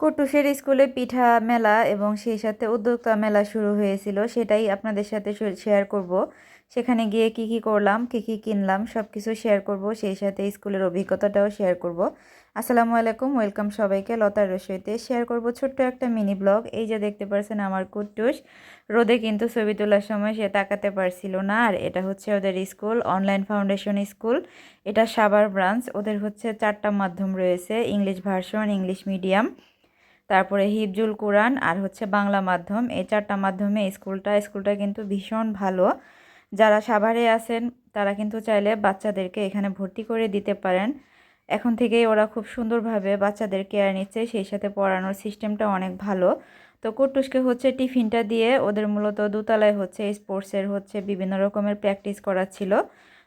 কুটুসের স্কুলে পিঠা মেলা এবং সেই সাথে উদ্যোক্তা মেলা শুরু হয়েছিল, সেটাই আপনাদের সাথে শেয়ার করব। সেখানে গিয়ে কি কি করলাম, কি কি কিনলাম সব কিছু শেয়ার করব, সেই সাথে স্কুলের অভিজ্ঞতাটাও শেয়ার করব। আসসালামু আলাইকুম ওয়েলকাম সবাইকে লতার রসইতে। শেয়ার করব ছোট্ট একটা মিনি ব্লগ এই যে দেখতে পারছেন আমার কুটুস রোদে কিন্তু ছবি তোলার সময় সে তাকাতে পারছিল না। আর এটা হচ্ছে ওদের স্কুল অনলাইন ফাউন্ডেশন স্কুল এটা সাবার ব্রাঞ্চ, ওদের হচ্ছে চারটা মাধ্যম রয়েছে ইংলিশ ভার্সন ইংলিশ মিডিয়াম তারপরে হিফজুল কোরআন আর হচ্ছে বাংলা মাধ্যম। এই চারটা মাধ্যমে স্কুলটা স্কুলটা কিন্তু ভীষণ ভালো। যারা সাভারে আছেন, তারা কিন্তু চাইলে বাচ্চাদেরকে এখানে ভর্তি করে দিতে পারেন। এখন থেকেই ওরা খুব সুন্দরভাবে বাচ্চাদের কেয়ার নিচ্ছে, সেই সাথে পড়ানোর সিস্টেমটা অনেক ভালো। তো কুটুসকে হচ্ছে টিফিনটা দিয়ে ওদের মূলত দোতলায় হচ্ছে স্পোর্টসের হচ্ছে বিভিন্ন রকমের প্র্যাকটিস করাচ্ছিল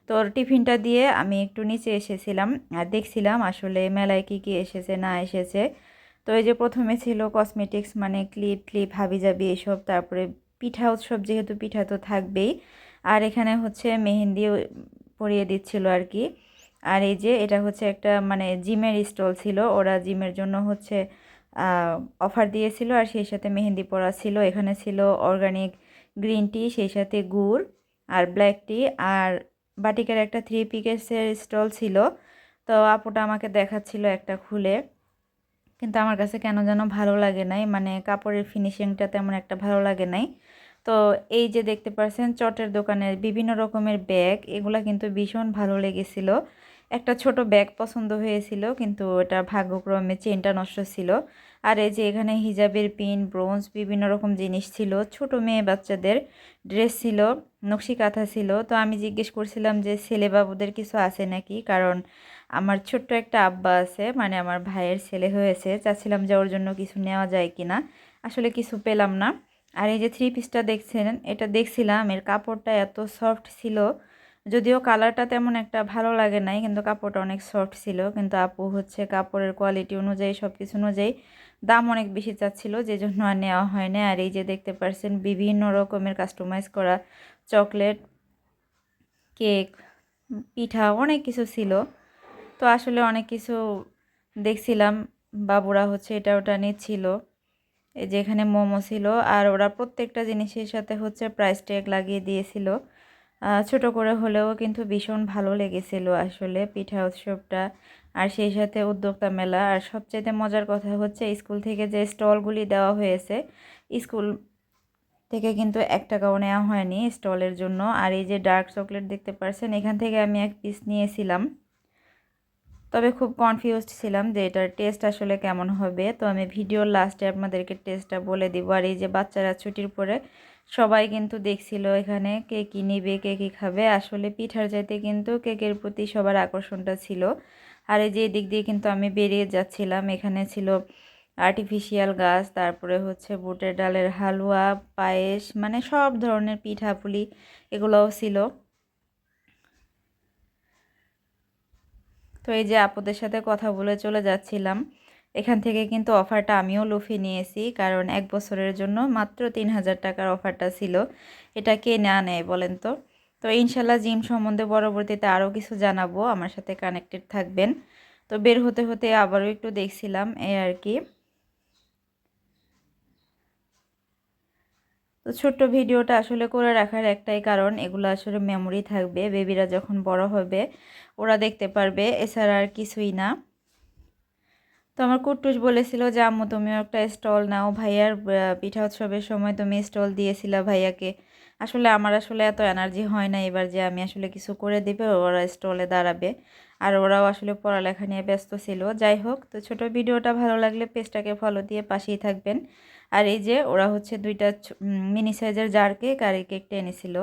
তো টিফিনটা দিয়ে আমি একটু নিচে এসেছিলাম, আর দেখছিলাম আসলে মেলায় কী কী এসেছে, না এসেছে। তো এই যে প্রথমে ছিল কসমেটিক্স মানে ক্লিপ ক্লিপ হাবি হাবিজাবি এসব, তারপরে পিঠা উৎসব যেহেতু পিঠা তো থাকবেই। আর এখানে হচ্ছে মেহেন্দি পরিয়ে দিচ্ছিল আর কি। আর এই যে এটা হচ্ছে একটা মানে জিমের স্টল ছিল, ওরা জিমের জন্য হচ্ছে অফার দিয়েছিল আর সেই সাথে মেহেন্দি পরা ছিল। এখানে ছিল অর্গানিক গ্রিন টি সেই সাথে গুড় আর ব্ল্যাক টি আর বাটিকের একটা থ্রি পিকেসের স্টল ছিল। তো আপুটা আমাকে দেখাচ্ছিল একটা খুলে। কিন্তু আমার কাছে কেন যেন ভালো লাগে নাই। মানে কাপড়ের ফিনিশিংটা তেমন একটা ভালো লাগে নাই। তো এই যে দেখতে পারছেন, চটের দোকানের বিভিন্ন রকমের ব্যাগ এগুলা কিন্তু ভীষণ ভালো লেগেছিল। একটা ছোট ব্যাগ পছন্দ হয়েছিল, কিন্তু এটা ভাগ্যক্রমে চেনটা নষ্ট ছিল। আর এই যে এখানে হিজাবের পিন ব্রোঞ্জ বিভিন্ন রকম জিনিস ছিল, ছোট মেয়ে বাচ্চাদের ড্রেস ছিল, নকশি কাঁথা ছিল। তো আমি জিজ্ঞেস করছিলাম যে ছেলে বাবুদের কিছু আছে নাকি? কারণ আমার ছোট্ট একটা আব্বা আছে মানে আমার ভাইয়ের ছেলে হয়েছে। চাচ্ছিলাম যে ওর জন্য কিছু নেওয়া যায় কি না আসলে কিছু পেলাম না। আর এই যে থ্রি পিসটা দেখছেন, এটা দেখছিলাম, এর কাপড়টা এত সফট ছিল। যদিও কালারটা তেমন একটা ভালো লাগে নাই, কিন্তু কাপড়টা অনেক সফট ছিল। কিন্তু আপু হচ্ছে কাপড়ের কোয়ালিটি অনুযায়ী সব কিছু অনুযায়ী দাম অনেক বেশি চাচ্ছিল যে জন্য আর নেওয়া হয় না আর এই যে দেখতে পারছেন, বিভিন্ন রকমের কাস্টমাইজ করা চকলেট কেক পিঠা অনেক কিছু ছিল। তো আসলে অনেক কিছু দেখছিলাম, বাবুরা হচ্ছে এটা ওটা নিচ্ছিল। এই যে এখানে মোমো ছিল, আর ওরা প্রত্যেকটা জিনিসের সাথে হচ্ছে প্রাইস ট্যাগ লাগিয়ে দিয়েছিল। ছোট করে হলেও কিন্তু ভীষণ ভালো লেগেছিল আসলে পিঠা উৎসবটা। আর সেই সাথে উদ্যোক্তা মেলা। আর সবচেয়ে মজার কথা হচ্ছে, স্কুল থেকে যে স্টলগুলি দেওয়া হয়েছে, স্কুল থেকে কিন্তু এক টাকাও নেওয়া হয়নি স্টলের জন্য। আর এই যে ডার্ক চকলেট দেখতে পারছেন, এখান থেকে আমি এক পিস নিয়েছিলাম। তবে খুব কনফিউজড ছিলাম যে এটার টেস্ট আসলে কেমন হবে। তো আমি ভিডিওর লাস্টে আপনাদেরকে টেস্টটা বলে দিব। আর এই যে বাচ্চারা ছুটির পরে সবাই কিন্তু দেখছিল এখানে কে কী নিবে, কে কী খাবে। আসলে পিঠার চাইতে কিন্তু কেকের প্রতি সবার আকর্ষণটা ছিল। আর এই যে দিক দিয়ে কিন্তু আমি বেরিয়ে যাচ্ছিলাম, এখানে ছিল আর্টিফিশিয়াল গাছ, তারপরে হচ্ছে বুটের ডালের হালুয়া, পায়েস মানে সব ধরনের পিঠাপুলি এগুলোও ছিল। তো এই যে আপুদের সাথে কথা বলে চলে যাচ্ছিলাম। এখান থেকে কিন্তু অফারটা আমিও লুফি নিয়েছি, কারণ এক বছরের জন্য মাত্র তিন হাজার টাকার অফারটা ছিল। এটা কে না নেয় বলেন তো? তো ইনশাল্লাহ জিম সম্বন্ধে পরবর্তীতে আরও কিছু জানাব, আমার সাথে কানেক্টেড থাকবেন। তো বের হতে হতে আবারও একটু দেখছিলাম এই আর কি। তো ছোট্ট ভিডিওটা আসলে করে রাখার একটাই কারণ, এগুলো আসলে মেমোরি থাকবে বেবিরা যখন বড় হবে, ওরা দেখতে পারবে, এছাড়া আর কিছুই না। তো আমার কুট্টুস বলেছিল যে, আম্মু তুমিও একটা স্টল নাও ভাইয়ার পিঠা উৎসবের সময় তুমি স্টল দিয়েছিলা ভাইয়াকে। আসলে আমার আসলে এত এনার্জি হয় না এবার যে আমি আসলে কিছু করে দেবে, ওরা স্টলে দাঁড়াবে। আর ওরাও আসলে পড়ালেখা নিয়ে ব্যস্ত ছিল। যাই হোক, তো ছোট ভিডিওটা ভালো লাগলে পেজটাকে ফলো দিয়ে পাশেই থাকবেন। আর এই যে, ওরা হচ্ছে দুইটা মিনি সাইজের জার কেক আর এই কেকটা এনেছিল